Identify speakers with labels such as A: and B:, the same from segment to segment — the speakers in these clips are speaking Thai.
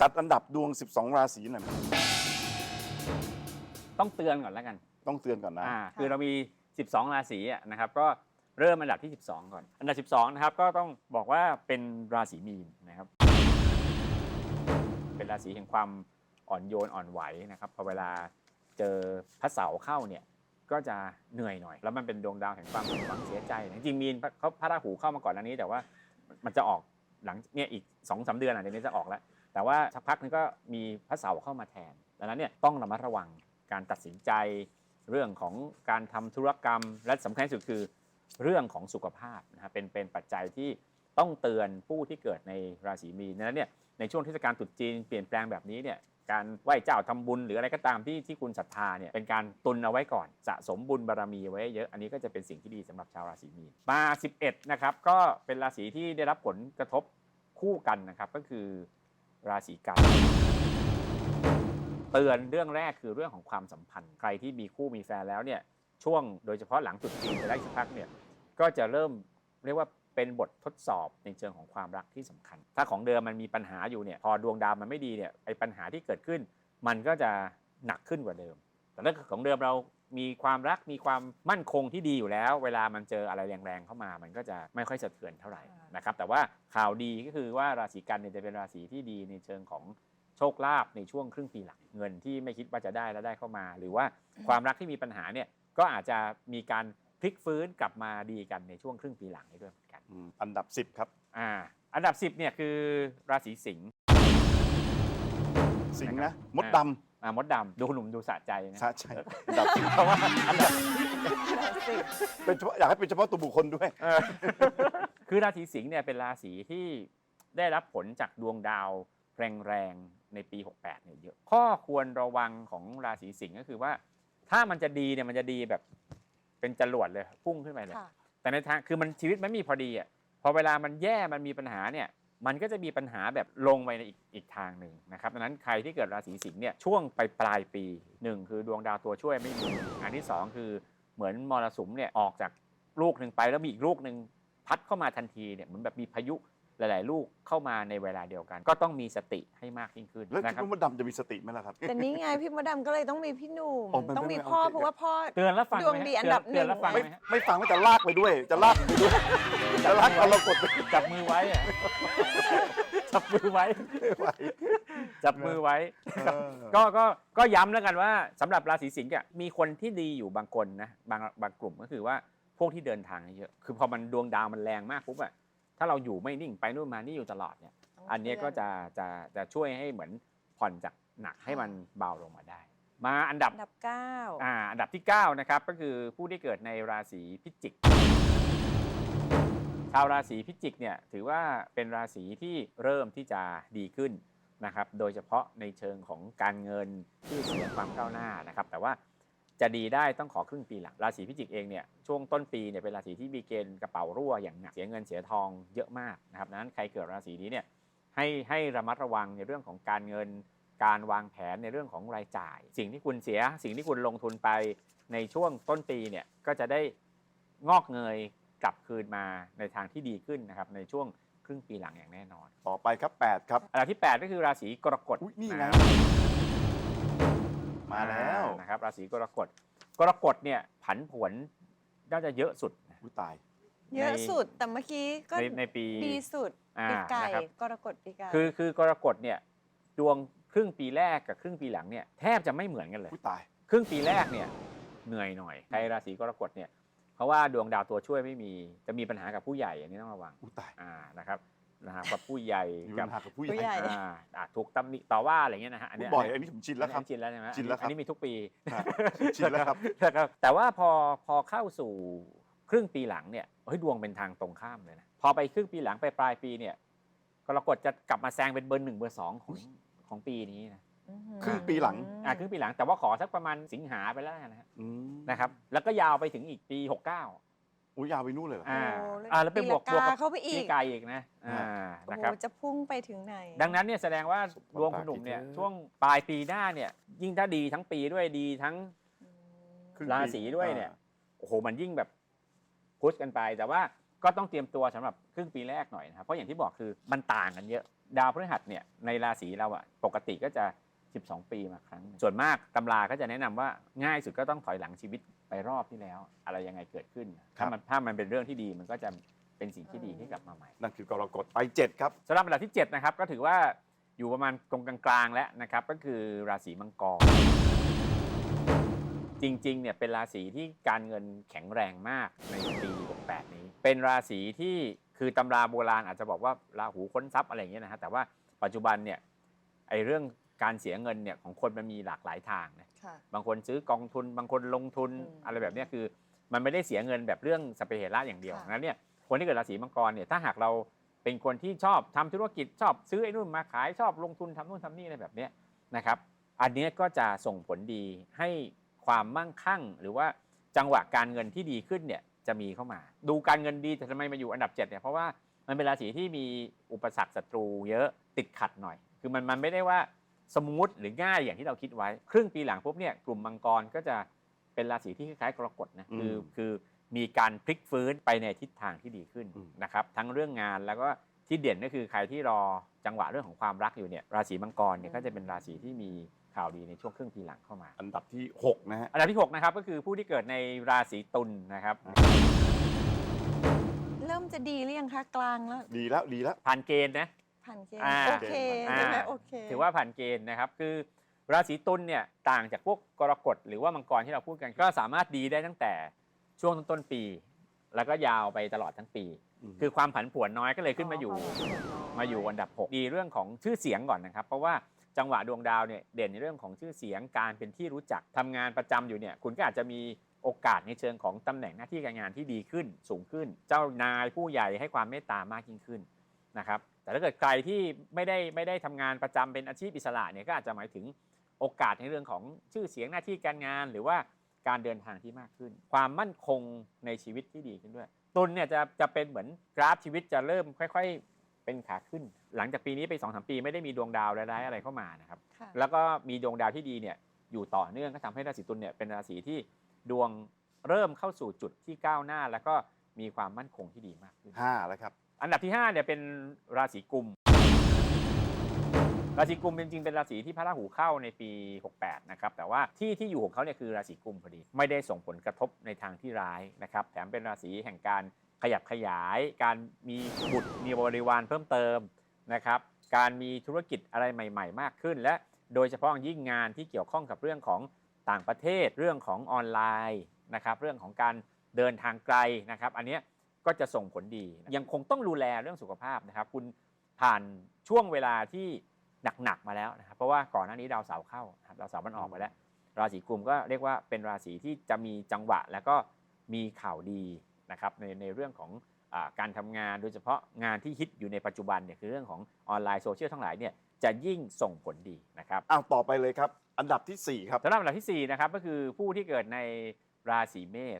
A: จัดอันดับดวง 12 ราศีหน่อยไหม
B: ต้องเตือนก่อนแล้วกัน
A: ต้องเตือนก่อนนะ
B: อ่าคือเรามี 12 ราศีอะนะครับ ก็เริ่มอันดับที่ 12 ก่อน อันดับ 12 นะครับ ก็ต้องบอกว่าเป็นราศีมีนนะครับ เป็นราศีแห่งความอ่อนโยนอ่อนไหวนะครับพอเวลาเจอพระเสาร์เข้าเนี่ย ก็จะเหนื่อยหน่อย แล้วมันเป็นดวงดาวแห่งความผิดหวังเสียใจ จริงๆมีนเขาพระราหูเข้ามาก่อนอันนี้ แต่ว่ามันจะออกหลังเนี่ยอีก2อสเดือนอะเดี๋ยวนี้จะออกแล้ว แต่ว่าสักพักนึงก็มีพระเสาร์เข้ามาแทน ดังนั้นเนี่ยต้องระมัดระวังการตัดสินใจ เรื่องของการทำธุรกรรม และสำคัญที่สุดคือเรื่องของสุขภาพนะฮะเป็นเป็นปัจจัยที่ต้องเตือนผู้ที่เกิดในราศีมีนดังนั้นเนี่ยในช่วงเทศกาลตรุษจีนเปลี่ยนแปลงแบบนี้เนี่ยการไหว้เจ้าทำบุญหรืออะไรก็ตามที่ที่คุณศรัทธาเนี่ยเป็นการตุนเอาไว้ก่อนสะสมบุญบารมีไว้เยอะ อันนี้ก็จะเป็นสิ่งที่ดีสำหรับชาวราศีมีนมา 11 นะครับ ก็เป็นราศีที่ได้รับผลกระทบคู่กันนะครับ ก็คือ ราศีกันเตือนเรื่องแรกคือเรื่องของความสัมพันธ์ ใครที่มีคู่มีแฟนแล้วเนี่ยช่วงโดยเฉพาะหลังตรุษจีนไปได้สักพักเนี่ยก็จะเริ่มเรียกว่าเป็นบททดสอบในเชิงของความรักที่สำคัญ ถ้าของเดิมมันมีปัญหาอยู่เนี่ยพอดวงดาวมันไม่ดีเนี่ยไอ้ปัญหาที่เกิดขึ้น มันก็จะหนักขึ้นกว่าเดิม แต่ถ้าของเดิมเรา มีความรักมีความมั่นคงที่ดีอยู่แล้ว เวลามันเจออะไรแรงๆเข้ามา มันก็จะไม่ค่อยสะเทือนเท่าไหร่นะครับแต่ว่าข่าวดีก็คือว่าราศีกันเนี่ยจะเป็นราศีที่ดีในเชิงของโชคลาภในช่วงครึ่งปีหลังเงินที่ไม่คิดว่าจะได้แล้วได้เข้ามา หรือว่าความรักที่มีปัญหาเนี่ยก็อาจจะมีการพลิกฟื้นกลับมาดีกันในช่วงครึ่งปีหลังนี้ด้วยเหมือนกัน
A: อืมอันดับ 10 ครับ
B: อ่าอันดับ 10เนี่ยคือราศีสิงห์
A: สิงห์
B: นะครั
A: นะ
B: บ
A: มดด
B: อ่ามดดำดูหนุ่มดูสะใจนะำ
A: ใช่ใช่อันดับสิบ
B: เพราะว่าอันดับ
A: เป็นเฉพาะอยากให้เป็นเฉพาะตัวบุคคลด้วย
B: เออคือราศีสิงห์เนี่ยเป็นราศีที่ได้รับผลจากดวงดาวแรงๆในปี 68เนี่ยเยอะ ข้อควรระวังของราศีสิงห์ก็คือว่า ถ้ามันจะดีเนี่ยมันจะดีแบบเป็นจรวดเลยพุ่งขึ้นไปเลย
C: ค่ะ
B: แต่ในทางคือมันชีวิตมันไม่มีพอดีอะพอเวลามันแย่มันมีปัญหาเนี่ย มันก็จะมีปัญหาแบบลงไปในอีกอีกทางหนึ่งนะครับดังนั้นใครที่เกิดราศีสิงห์เนี่ยช่วงปลายปลายปีหนึ่งคือดวงดาวตัวช่วยไม่มีอันที่สองคือเหมือนมรสุมเนี่ยออกจากลูกหนึ่งไปแล้วมีอีกลูกหนึ่งพัดเข้ามาทันทีเนี่ยเหมือนแบบมีพายุ หลาย ๆ ลูกเข้ามาในเวลาเดียวกัน ก็ต้องมีสติให้มากยิ่งขึ้น
A: แล้ว
B: นะ
A: คิด
B: ครับ
A: ว่ามดดำจะมีสติไหมล่ะครับ
C: แต่นี่ไงพี่มดดำก็เลยต้องมีพี่หนุ่ม
A: อ๋อมัน
C: ต้องมี
A: ไม่เอา
C: พ่อ
A: จริง
C: เพราะว่าพ่อ
B: เตือนแล้วฟัง
C: ดวง
B: ไหมฮะ
C: ดีอันดับ
B: เตือนแล้ว
C: หนึ่ง
B: ฟัง
A: ไม่
B: ไหมฮะ
A: ไม่ฟังว่าจะลากไปด้วย จะลากไปด้วยจะลากเอาเรากดไป
B: จับมือไว้อะจับมือไว้
A: ไม่ไหว
B: จับมือไว้
A: เออ
B: ก็ก็ก็ย้ำแล้วกันว่าสำหรับราศีสิงห์อะมีคนที่ดีอยู่บางคนนะบางบางกลุ่มก็คือว่าพวกที่เดินทางเยอะ คือพอมันดวงดาวมันแรงมากปุ๊บอะ ถ้าเราอยู่ไม่นิ่งไปนู่นมานี่อยู่ตลอดเนี่ย อันเนี้ยก็จะจะจะช่วยให้เหมือนผ่อนจากหนักให้มันเบาลงมาได้ มาอันดับ
C: อันดับเก้า
B: อ่าอันดับที่ 9 นะครับ ก็คือผู้ที่เกิดในราศีพิจิก ชาวราศีพิจิกเนี่ยถือว่าเป็นราศีที่เริ่มที่จะดีขึ้นนะครับ โดยเฉพาะในเชิงของการเงินที่อเสียงความก้าวหน้านะครับ แต่ว่า จะดีได้ต้องขอครึ่งปีหลังราศีพิจิกเองเนี่ยช่วงต้นปีเนี่ยเป็นราศีที่มีเกณฑ์กระเป๋ารั่วอย่างหนักเสียเงินเสียทองเยอะมากนะครับดังนั้นใครเกิดราศีนี้เนี่ยให้ให้ระมัดระวังในเรื่องของการเงิน การวางแผนในเรื่องของรายจ่าย สิ่งที่คุณเสีย สิ่งที่คุณลงทุนไปในช่วงต้นปีเนี่ยก็จะได้งอกเงยกลับคืนมาในทางที่ดีขึ้นนะครับในช่วงครึ่งปีหลังอย่างแน่นอน
A: ต่อไปครับ 8 ครับ
B: อันดับที่ 8 ก็คือราศีกรกฎ
A: อุ๊ยนี่ไงะ มาแล้ว
B: อ่นะครับราศีกรกฎกรกฎเนี่ยผันผวนน่าจะเยอะสุดนะ
A: อุ้ยตาย
C: เยอะสุดแต่เมื่อกี้ก็
B: ในในปี
C: ดีสุด
B: อ่า
C: ปีไก่
B: นะครับ
C: กรกฎปีไก่
B: คือคือกรกฎเนี่ยดวงครึ่งปีแรกกับครึ่งปีหลังเนี่ยแทบจะไม่เหมือนกันเลย
A: อุ้ยตาย
B: ครึ่งปีแรกเนี่ยเหนื่อยหน่อยใครราศีกรกฎเนี่ยเพราะว่าดวงดาวตัวช่วยไม่มีจะมีปัญหากับผู้ใหญ่อันนี้ต้องระวัง
A: อุ้ยตาย
B: อ่านะครับ นะฮะกับผู้ใหญ่
A: มี
B: กั
A: ปั
B: บ
A: ญหากับผู้ให
C: ผู้ให
A: ญ่
C: ญ่
B: อ่าอ่าถูกตำหนิต่อว่าอะไรเงี้ยนะฮะอัน
A: อุ๊
B: เนี้
A: ย
B: ย
A: บ่อยอันนี้ผมชินแล้วครับ
B: อัชินแล้วใช่ไหม
A: ชินแล้วครับ
B: อันนี้มีทุกปี
A: ครับชินแล้วครับ
B: นะครับแต่ว่าพอพอเข้าสู่ครึ่งปีหลังเนี่ยเฮ้ยดวงเป็นทางตรงข้ามเลยนะพอไปครึ่งปีหลังไปปลายปีเนี่ยกรกฎจะกลับมาแซงเป็นเบอร์หนึ่งเบอร์สองของของปีนี้นะ
C: อื้อหือ
A: ครึ่งปีหลัง
B: อ่าครึ่งปีหลังแต่ว่าขอสักประมาณสิงหาไปแล้วกันนะฮะ
A: อืม
B: นะครับแล้วก็ยาวไปถึงอีกปี 69
A: อุ้ยยาวไปนู่นเลยเหรอ
B: อ่า
C: โอ้
B: อ่าแล้วไปบวก
C: ปี
B: บวก
C: ละ
B: กับ
C: เข้าไปอี
B: ปี
C: ก
B: กายอีกนะอ่า
C: โอ้
B: นะ
C: โห
B: ครับ
C: จะพุ่งไปถึงไหน
B: ดังนั้นเนี่ยแสดงว่าดวงคุณหนุ่มเนี่ยช่วงปลายปีหน้าเนี่ยยิ่งถ้าดีทั้งปีด้วยดีทั้ง
C: อืม
A: ครึ่ง
B: รา
A: ปี
B: ศีด้วยเนี่ย
A: อ่า
B: โอ้โหมันยิ่งแบบพุชกันไป แต่ว่าก็ต้องเตรียมตัวสำหรับครึ่งปีแรกหน่อยนะครับ เพราะอย่างที่บอกคือมันต่างกันเยอะ ดาวพฤหัสเนี่ยในราศีเราอะปกติก็จะ 12 ปีมาครั้งหนึ่งส่วนมากตำราก็จะแนะนำว่าง่ายสุดก็ต้องถอยหลังชีวิต ไปรอบที่แล้ว อะไรยังไงเกิดขึ้น
A: ครั
B: ถ้า
A: บ
B: มันถ้ามันเป็นเรื่องที่ดีมันก็จะเป็นสิ่งที่ดีที่กลับมาใหม่
A: นั่นคือกรกฎไปเจ็ดครับ
B: สำหรับอันดับที่7นะครับก็ถือว่าอยู่ประมาณตรงกลางๆแล้วนะครับก็คือราศีมังกร จริงๆเนี่ยเป็นราศีที่การเงินแข็งแรงมากในปี68นี้ เป็นราศีที่คือตำราโบราณอาจจะบอกว่าราหูค้นทรัพย์อะไรอย่างเงี้ยนะฮะแต่ว่าปัจจุบันเนี่ยไอเรื่อง การเสียเงินเนี่ยของคนมันมีหลากหลายทางนะ
C: ค่ะ
B: บางคนซื้อกองทุน บางคนลงทุน
C: อืม
B: อะไรแบบเนี้ยคือ มันไม่ได้เสียเงินแบบเรื่องสเปเหระอย่างเดียว
C: ค่ะ
B: นั้นเนี่ยคนที่เกิดราศีมังกรเนี่ยถ้าหากเราเป็นคนที่ชอบทำธุรกิจชอบซื้อไอ้นู่นมาขายชอบลงทุนทำนู่นทำนี่อะไรแบบเนี้ยนะครับอันเนี้ยก็จะส่งผลดีให้ความมั่งคั่ง หรือว่าจังหวะการเงินที่ดีขึ้นเนี่ยจะมีเข้ามา ดูการเงินดีแต่ทำไมมาอยู่อันดับ7เนี่ยเพราะว่ามันเป็นราศีที่มีอุปสรรคศัตรูเยอะติดขัดหน่อย คือมันมันไม่ได้ว่า สมูทหรือง่ายอย่างที่เราคิดไว้ ครึ่งปีหลังปุ๊บเนี่ยกลุ่มมังกรก็จะเป็นราศีที่คล้ายๆกรกฎนะคือ
A: อืม
B: คือมีการพลิกฟื้นไปในทิศทางที่ดีขึ้น
A: อืม
B: นะครับทั้งเรื่องงานแล้วก็ที่เด่นก็คือใครที่รอจังหวะเรื่องของความรักอยู่เนี่ยราศีมังกรเนี่ยก็จะเป็นราศีที่มีข่าวดีในช่วงครึ่งปีหลังเข้ามา
A: อันดับที่หกนะฮะ
B: อันดับที่ 6 นะครับ ก็คือผู้ที่เกิดในราศีตุลนะครับ
C: เริ่มจะดีหรือยังคะกลางแล้ว
A: ดีแล้ว ดีแล้ว
B: ผ่านเกณฑ์นะ
C: ผ่านเกณฑ์
B: อ่า
C: โอเค
B: อ่า
C: ใช่ไหมโอเค
B: ถือว่าผ่านเกณฑ์นะครับ คือราศีตุลเนี่ยต่างจากพวกกรกฎหรือว่ามังกรที่เราพูดกันก็สามารถดีได้ตั้งแต่ช่วงต้นๆปี แล้วก็ยาวไปตลอดทั้งปี คือความผันผวนน้อยก็เลยขึ้นมาอยู่ มาอยู่อันดับ 6 ดีเรื่องของชื่อเสียงก่อนนะครับ เพราะว่าจังหวะดวงดาวเนี่ยเด่นในเรื่องของชื่อเสียงการเป็นที่รู้จักทำงานประจำอยู่เนี่ยคุณก็อาจจะมีโอกาสในเชิงของตำแหน่งหน้าที่การงานที่ดีขึ้นสูงขึ้น เจ้านายผู้ใหญ่ให้ความเมตตามากยิ่งขึ้นนะครับ แต่ถ้าเกิดใครที่ไม่ได้ไม่ได้ทำงานประจำเป็นอาชีพอิสระเนี่ยก็อาจจะหมายถึงโอกาสในเรื่องของชื่อเสียงหน้าที่การงาน หรือว่าการเดินทางที่มากขึ้น ความมั่นคงในชีวิตที่ดีขึ้นด้วยตุลเนี่ยจะจะเป็นเหมือนกราฟชีวิตจะเริ่มค่อย ๆ เป็นขาขึ้น หลังจากปีนี้ไปสองสามปีไม่ได้มีดวงดาวร้ายๆอะไรเข้ามานะครับ
C: ค่ะ
B: แล้วก็มีดวงดาวที่ดีเนี่ยอยู่ต่อเนื่องก็ทำให้ราศีตุลเนี่ยเป็นราศีที่ดวงเริ่มเข้าสู่จุดที่ก้าวหน้า แล้วก็มีความมั่นคงที่ดีมากขึ้น
A: ห้าแล้วครับ
B: อันดับที่5เนี่ยเป็นราศีกุม ราศีกุมจริงๆเป็นราศีที่พระราหูเข้าในปี 68 นะครับ แต่ว่าที่ที่อยู่ของเขาเนี่ยคือราศีกุมพอดี ไม่ได้ส่งผลกระทบในทางที่ร้ายนะครับ แถมเป็นราศีแห่งการขยับขยาย การมีบุตรมีบริวารเพิ่มเติมนะครับ การมีธุรกิจอะไรใหม่ ๆ มากขึ้น และโดยเฉพาะยิ่งงานที่เกี่ยวข้องกับเรื่องของต่างประเทศ เรื่องของออนไลน์นะครับ เรื่องของการเดินทางไกลนะครับ อันเนี้ย ก็จะส่งผลดี ยังคงต้องดูแลเรื่องสุขภาพนะครับ คุณผ่านช่วงเวลาที่หนักๆมาแล้วนะครับ เพราะว่าก่อนหน้านี้ดาวเสาร์เข้านะครับดาวเสาร์มันออกไปแล้ว ราศีกุมก็เรียกว่าเป็นราศีที่จะมีจังหวะแล้วก็มีข่าวดีนะครับในในเรื่องของอาการทำงานโดยเฉพาะงานที่ฮิตอยู่ในปัจจุบันเนี่ยคือเรื่องของออนไลน์โซเชียลทั้งหลายเนี่ยจะยิ่งส่งผลดีนะครับ
A: อ้าวต่อไปเลยครับ อันดับที่สี่ครับ
B: สำหรับอันดับที่4นะครับก็คือผู้ที่เกิดในราศีเมษ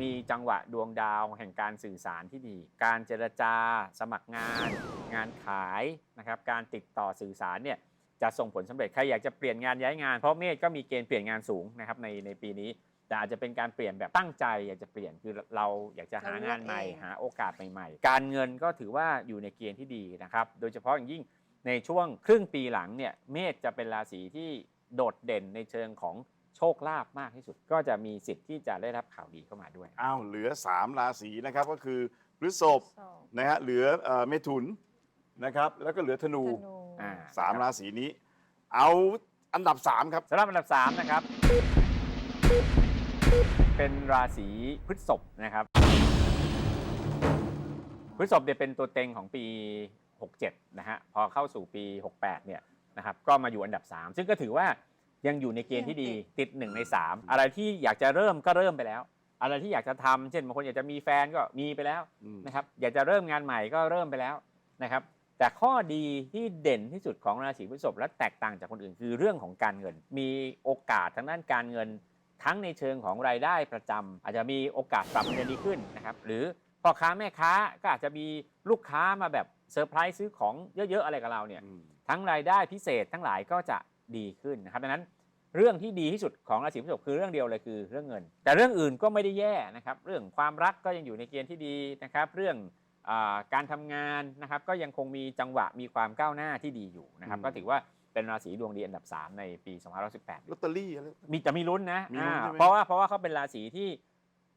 B: มีจังหวะดวงดาวแห่งการสื่อสารที่ดี การเจรจา สมัครงาน งานขายนะครับ การติดต่อสื่อสารเนี่ยจะส่งผลสำเร็จใครอยากจะเปลี่ยนงานย้ายงานเพราะเมษก็มีเกณฑ์เปลี่ยนงานสูงนะครับในในปีนี้ แต่อาจจะเป็นการเปลี่ยนแบบตั้งใจอยากจะเปลี่ยนคือเราอยากจะหางานใหม่ หาโอกาสใหม่ๆ การเงินก็ถือว่าอยู่ในเกณฑ์ที่ดีนะครับโดยเฉพาะอย่างยิ่งในช่วงครึ่งปีหลังเนี่ยเมษจะเป็นราศีที่โดดเด่นในเชิงของ โชคลาภมากที่สุด ก็จะมีสิทธิ์ที่จะได้รับข่าวดีเข้ามาด้วย
A: อ้าวเหลือสามราศีนะครับก็คือพฤษภ
C: สอง
A: นะฮะเหลือเอ่อเมถุนนะครับแล้วก็เหลือธนู
C: ธนู
B: อ่า
A: สามราศีนี้ เอาอันดับสามครับ
B: สำหรับอันดับ 3 นะครับ เป็นราศีพฤษภนะครับพฤษภเนี่ยเป็นตัวเต็งของปี 67 นะฮะพอเข้าสู่ปี 68 เนี่ยนะครับก็มาอยู่อันดับ 3 ซึ่งก็ถือว่า ยังอยู่ในเกณฑ์ที่ดีติด1ใน3อะไรที่อยากจะเริ่มก็เริ่มไปแล้ว อะไรที่อยากจะทำเช่นบางคนอยากจะมีแฟนก็มีไปแล้ว
A: อืม
B: นะครับอยากจะเริ่มงานใหม่ก็เริ่มไปแล้วนะครับแต่ข้อดีที่เด่นที่สุดของราศีพฤษภและแตกต่างจากคนอื่นคือเรื่องของการเงิน มีโอกาสทางด้านการเงิน ทั้งในเชิงของรายได้ประจำอาจจะมีโอกาสปรับเงินดีขึ้นนะครับหรือพ่อค้าแม่ค้าก็อาจจะมีลูกค้ามาแบบเซอร์ไพรส์ซื้อของเยอะๆอะไรกับเราเนี่ย
A: อืม
B: ทั้งรายได้พิเศษทั้งหลายก็จะดีขึ้นนะครับดังนั้น เรื่องที่ดีที่สุดของราศีพฤษภคือเรื่องเดียวเลยคือเรื่องเงิน แต่เรื่องอื่นก็ไม่ได้แย่นะครับเรื่องความรักก็ยังอยู่ในเกณฑ์ที่ดีนะครับเรื่องอ่าการทำงานนะครับก็ยังคงมีจังหวะมีความก้าวหน้าที่ดีอยู่นะครับ
A: อืม
B: ก็ถือว่าเป็นราศีดวงดีอันดับ 3 ในปี 2518
A: ลอตเตอรี่อะไร
B: มีจะมีลุ้นนะ
A: มีลุ้น
B: อ่า
A: ใช่ไหม
B: เพราะว่าเพราะว่าเขาเป็นราศีที่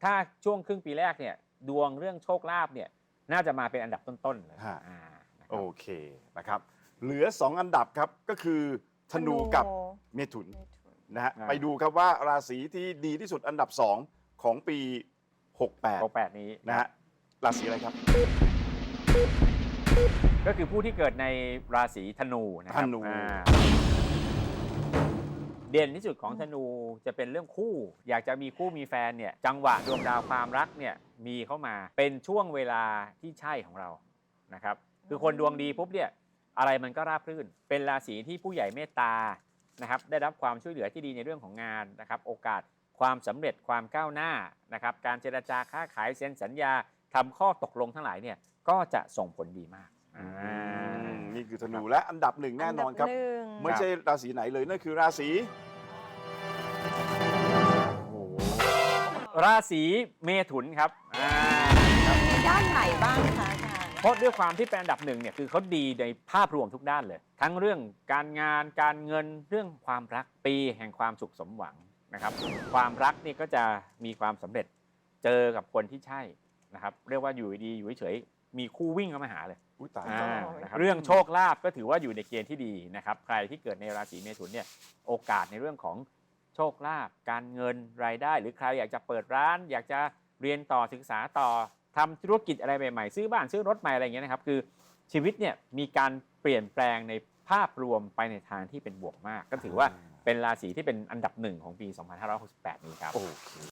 B: ถ้าช่วงครึ่งปีแรกเนี่ยดวงเรื่องโชคลาภเนี่ยน่าจะมาเป็นอันดับต้นๆเลย
A: ฮะ
B: อ่านะครับ
A: โอเคนะครับเหลือ 2 อันดับครับก็คือธนูกับเมถุน
C: เมถุ น
A: นะฮะ
B: อ่า
A: ไปดูครับว่าราศีที่ดีที่สุดอันดับ 2 ของปี 68
B: โปรแปดนี้
A: นะฮะราศีอะไรครับ
B: ก็คือผู้ที่เกิดในราศีธนูนะครับ
A: ธนู
B: อ่าเด่นที่สุดของธนูจะเป็นเรื่องคู่ อยากจะมีคู่มีแฟนเนี่ยจังหวะดวงดาวความรักเนี่ยมีเข้ามาเป็นช่วงเวลาที่ใช่ของเรานะครับคือคนดวงดีปุ๊บเนี่ยอะไรมันก็ราบรื่น เป็นราศีที่ผู้ใหญ่เมตตา นะครับได้รับความช่วยเหลือที่ดีในเรื่องของงานนะครับโอกาสความสำเร็จความก้าวหน้านะครับการเจรจาค้าขายเซ็นสัญญาทำข้อตกลงทั้งหลายเนี่ยก็จะส่งผลดีมากอ่า
A: อืมนี่คือธนูและอันดับหนึ่งแน่นอนครับ
C: ดัหนึ่ง
A: ไม่ใช่ราศีไหนเลยนั่นคือราศี
B: ราศีเมถุนครับอ่า
C: ในด้านไหนบ้างคะอาจารย์
B: เพราะด้วยความที่เป็นอันดับหนึ่งเนี่ยคือเขาดีในภาพรวมทุกด้านเลย ทั้งเรื่องการงานการเงินเรื่องความรักปีแห่งความสุขสมหวังนะครับ ความรักนี่ก็จะมีความสำเร็จเจอกับคนที่ใช่นะครับ เรียกว่าอยู่ดีๆอยู่เฉยๆมีคู่วิ่งเข้ามาหาเลย
A: อุ้ยตาย
B: อ่านะครับเรื่องโชคลาภก็ถือว่าอยู่ในเกณฑ์ที่ดีนะครับ ใครที่เกิดในราศีเมถุนเนี่ยโอกาสในเรื่องของโชคลาภการเงินรายได้ หรือใครอยากจะเปิดร้าน อยากจะเรียนต่อศึกษาต่อ ทำธุรกิจอะไรใหม่ๆ ซื้อบ้านซื้อรถใหม่อะไรอย่างเงี้ยนะครับ คือชีวิตเนี่ยมีการเปลี่ยนแปลงในภาพรวมไปในทางที่เป็นบวกมาก ก็ถือว่าเป็นราศีที่เป็นอันดับหนึ่งของปี 2568 นี้ครับ